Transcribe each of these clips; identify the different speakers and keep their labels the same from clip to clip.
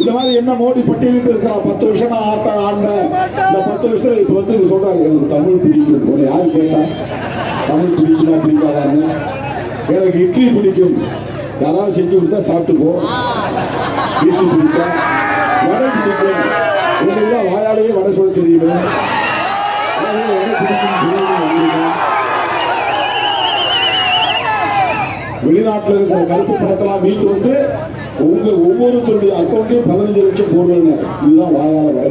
Speaker 1: இந்த மாதிரி என்ன மோடி பட்டியலிட்டு இருக்கிறா? பத்து வருஷம் நான் ஆட்ட ஆண்ட இந்த பத்து வருஷத்துல இப்ப வந்து இவர் சொல்றாரு எனக்கு தமிழ் பிடிக்கும். போல யாரு கேட்டா? தமிழ் பிடிக்குமா பிடிக்காதான்னு. எனக்கு இட்லி பிடிக்கும். யாராவது செஞ்சு கொடுத்தா சாப்பிட்டு இட்லி பிடிச்சா வடை பிடிக்கும். உங்களுக்கு வாயாலேயே வடை சொல்ல தெரியுமா. வடை பிடிக்கும் பிரியாணி இருக்கிற கருப்பு பணத்தெல்லாம் மீட்டு வந்து உங்க ஒவ்வொருத்தருடைய அக்கௌண்ட்லயும் பதினஞ்சு லட்சம் போடுறேன்னு இதுதான் வாயால வர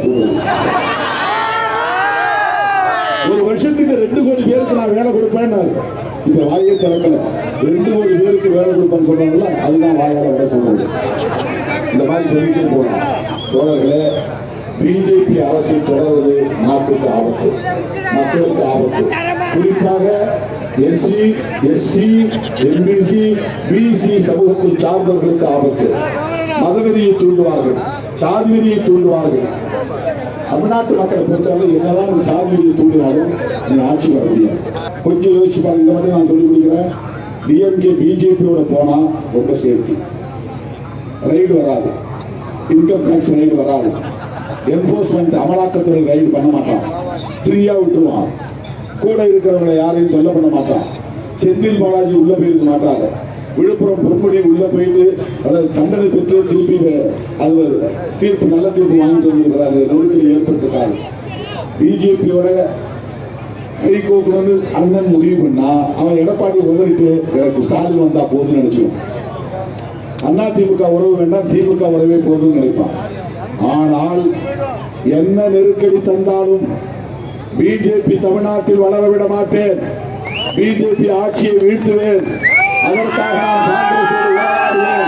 Speaker 1: ஒரு வருஷத்துக்கு ரெண்டு கோடி பேருக்கு நான் வேலை கொடுப்பேன்னாரு. இப்ப வாயே திறக்கல. ரெண்டு கோடி பேருக்கு வேலை கொடுப்பேன்னு சொல்றாங்கல்ல அதுதான் வாயால வர சொல்றது. இந்த மாதிரி சொல்லிட்டே போலாம் தோழர்களே பிஜேபி அரசை தொடர்வது நாட்டுக்கு ஆபத்து. மக்களுக்கு ஆபத்து. குறிப்பாக எஸ்சி எஸ்டி எம்பிசி பிசி சமூகத்தை சார்ந்தவர்களுக்கு ஆபத்து. மதவெறியை தூண்டுவார்கள். சாதிவெறியை தூண்டுவார்கள். தமிழ்நாட்டு மக்களை பொறுத்தவரை என்னதான் இந்த சாதி தூண்டினாலும் நீ ஆட்சி வர முடியாது. கொஞ்சம் யோசிச்சு பாருங்க இந்த மட்டும் நான் சொல்லி முடிக்கிறேன். டிஎம்கே பிஜேபியோட போனா ரொம்ப சேஃப்டி ரைடு வராது. இன்கம் டேக்ஸ் ரைடு வராது. என்போர்ஸ்மெண்ட் அமலாக்கத்துறை ரைடு பண்ண மாட்டான். ஃப்ரீயா விட்டுருவான். கூட இருக்கிறவங்களை யாரையும் தொல்லை பண்ண மாட்டான். செந்தில் பாலாஜி உள்ள போயிருக்க மாட்டாங்க விழுப்புரம் பொன்முடி உள்ள போயிட்டு அதாவது தண்டனை பெற்று திருப்பி வே- அது தீர்ப்பு நல்ல தீர்ப்பு வாங்கிட்டு வந்திருக்கிறாரு. நோய்கள் ஏற்பட்டிருக்காரு. பிஜேபியோட வந்து அண்ணன் முடிவு பண்ணா அவன் எடப்பாடி உதவிட்டு எனக்கு ஸ்டாலின் வந்தா போதும்னு நினைச்சுக்கணும் அண்ணா திமுக உறவு வேண்டாம் திமுக உறவே போதும் நினைப்பான். ஆனால் என்ன நெருக்கடி தந்தாலும் பிஜேபி தமிழ்நாட்டில் வளர விட மாட்டேன். பிஜேபி ஆட்சியை வீழ்த்துவேன். அதற்காக நான் காங்கிரஸோடு போராடுவேன்.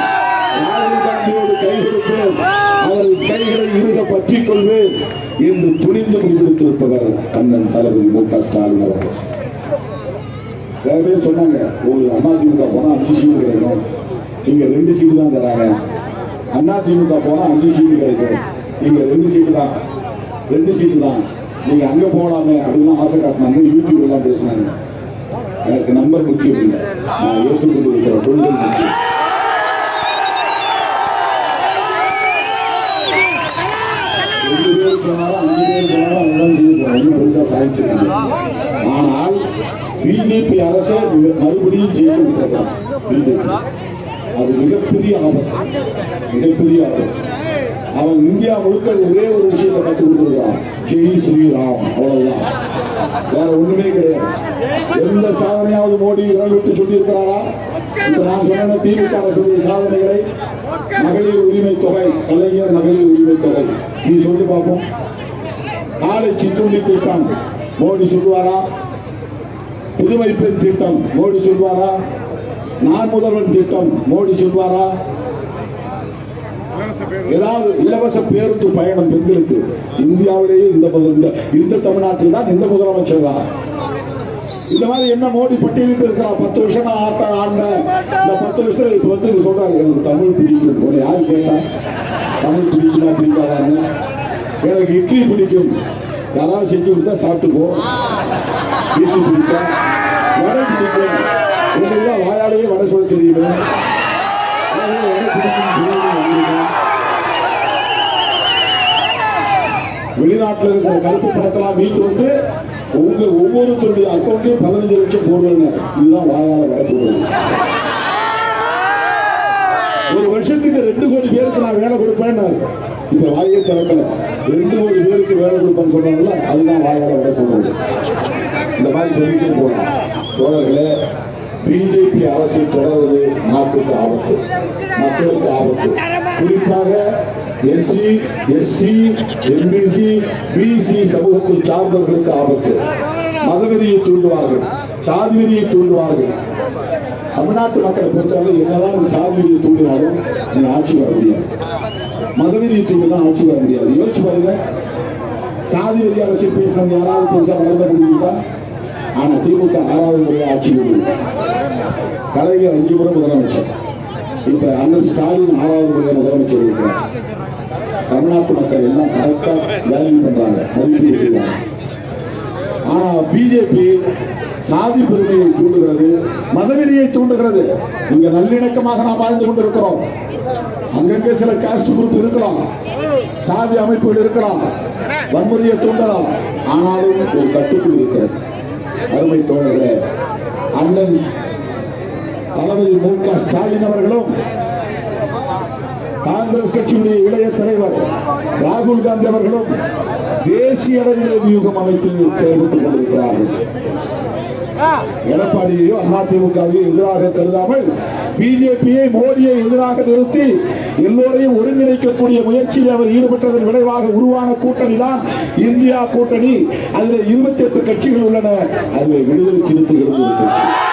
Speaker 1: ராகுல் காந்தியோடு கை கொடுப்பேன். அவரது கைகளை இருக பற்றிக் கொள்வேன் என்று துணிந்து முடிவெடுத்திருப்பவர் கண்ணன் தளபதி மு க ஸ்டாலின் அவர்கள். வேற பேர் சொன்னாங்க ஒரு அண்ணா போனா அஞ்சு சீட்டு கிடைக்கும். நீங்க ரெண்டு சீட்டு தான் தராங்க. அதிமுக போனா அஞ்சு சீட்டு கிடைக்கும். நீங்க ரெண்டு சீட்டு தான். ரெண்டு சீட்டு தான். நீங்க அங்க போகலாமே அப்படின்னு ஆசை காட்டினாங்க யூடியூப் எல்லாம் பேசினாங்க. எனக்கு நம்பர் முக்கியம் இல்லை. நான் ஏற்றுக்கொண்டு இருக்கிற கொள்கை முக்கியம். ரெண்டு பேர் போனாலும் அஞ்சு பேர் போனாலும் செய்ய சாதிச்சிருக்காங்க ஆனால் பிஜேபி அரசை மறுபடியும் ஜெயிக்க விட்டுறாங்க பிஜேபி அது மிகப்பெரிய ஆபத்து. மிகப்பெரிய ஆபத்து. அவன் இந்தியா முழுக்க ஒரே ஒரு விஷயத்தை கற்றுக் கொடுத்துருக்கான் ஜெய் ஸ்ரீராம். அவ்வளவுதான். வேற ஒண்ணுமே கிடையாது. எந்த சாதனையாவது மோடி விரல் விட்டு சொல்லியிருக்கிறாரா? இப்ப நான் சொன்ன திமுக அரசுடைய சாதனைகளை. மகளிர் உரிமை தொகை கலைஞர் மகளிர் உரிமை தொகை. நீ சொல்லி பார்ப்போம் காலை சிற்றுண்டி திட்டம். மோடி சொல்லுவாரா? புதுமை பெண் திட்டம். மோடி சொல்வாரா நான் முதல்வன் திட்டம். மோடி சொல்வாரா ஏதாவது இலவச பேருந்து பயணம் பெண்களுக்கு இந்தியாவிலேயே இந்த இந்த- இந்த தமிழ்நாட்டில் தான் இந்த முதலமைச்சர் தான். இந்த மாதிரி என்ன மோடி பட்டியலிட்டு இருக்கிறா பத்து வருஷம் நான் ஆட்ட ஆண்ட இந்த பத்து வருஷத்துல இப்ப வந்து இவர் சொல்றாரு எனக்கு தமிழ் பிடிக்கும் போல. யாரு கேட்டா? தமிழ் பிடிக்குமா பிடிக்காதான்னு. எனக்கு இட்லி பிடிக்கும். யாராவது செஞ்சு கொடுத்தா சாப்பிட்டு இட்லி பிடிச்சா வடை பிடிக்கும் உங்களுக்கு தான் வாயாலேயே வடை சொல்ல தெரியுமா அதனால வடை பிடிக்கும் பிரியாணி வந்துருங்க. வெளிநாட்டுல இருக்கிற எல்லாம் மீட்டு வந்து உங்க ஒவ்வொருத்தருடைய அக்கௌண்ட்லயும் பதினஞ்சு லட்சம் போடுறேன்னு. இதுதான் வாயால வர ஒரு வருஷத்துக்கு ரெண்டு கோடி பேருக்கு நான் வேலை கொடுப்பேன் இப்ப வாயே திறக்கல. ரெண்டு கோடி பேருக்கு வேலை கொடுப்பேன்னு சொன்னாங்கல்ல அதுதான் வாயால வர சொல்றது. இந்த மாதிரி சொல்லிட்டே போகலாம் தோழர்களே பிஜேபி அரசை தொடர்வது நாட்டுக்கு ஆபத்து மக்களுக்கு ஆபத்து. குறிப்பாக எஸ்சி எஸ்டி எம்பிசி பிசி சமூகத்தை சார்ந்தவர்களுக்கு ஆபத்து. மதவெறியை தூண்டுவார்கள் சாதிவெறியை தூண்டுவார்கள். தமிழ்நாட்டு மக்களை பொறுத்தவரை என்னதான் சாதிவெறியை தூண்டினாலும் நீ ஆட்சி வர முடியாது. மதவெறியை தூண்டினா ஆட்சி வர முடியாது. யோசிச்சு பாருங்க. சாதி வெறி அரசு பேசினவங்க யாராவது பேச வளர்ந்த முடியுமா ஆனா திமுக ஆறாவது முறை ஆட்சி முடியும் கலைஞர் அஞ்சு முறை முதலமைச்சர். இப்ப அண்ணன் ஸ்டாலின் ஆறாவது முறை முதலமைச்சர் இருக்கிறார். தமிழ்நாட்டு மக்கள் எல்லாம் கரெக்டா வேல்யூ பண்றாங்க மதிப்பீடு செய்வாங்க ஆனா பிஜேபி சாதி பெருமையை தூண்டுகிறது மதவெறியை தூண்டுகிறது. இங்க நல்லிணக்கமாக நாம் வாழ்ந்து கொண்டிருக்கிறோம். அங்கங்கே சில காஸ்ட் குரூப் இருக்கலாம். சாதி அமைப்புகள் இருக்கலாம். வன்முறையை தூண்டலாம். ஆனாலும் ஒரு கட்டுக்குள் இருக்கிறது. அருமை தோழர்களே அண்ணன் தளபதி மு. க. ஸ்டாலின் அவர்களும் காங்கிரஸ் கட்சியுடைய இளைய தலைவர் ராகுல் காந்தி அவர்களும் தேசிய அளவில் வியூகம் அமைத்து செயல்பட்டுக் கொண்டிருக்கிறார்கள். எடப்பாடியையோ அதிமுகவையோ எதிராக கருதாமல் பிஜேபியை மோடியை எதிராக நிறுத்தி எல்லோரையும் ஒருங்கிணைக்கக்கூடிய முயற்சியில் அவர் ஈடுபட்டதன் விளைவாக உருவான கூட்டணி தான் இந்தியா கூட்டணி. அதில் இருபத்தி எட்டு கட்சிகள் உள்ளன. அதில் விடுதலை சிறுத்தைகளும் கட்சி.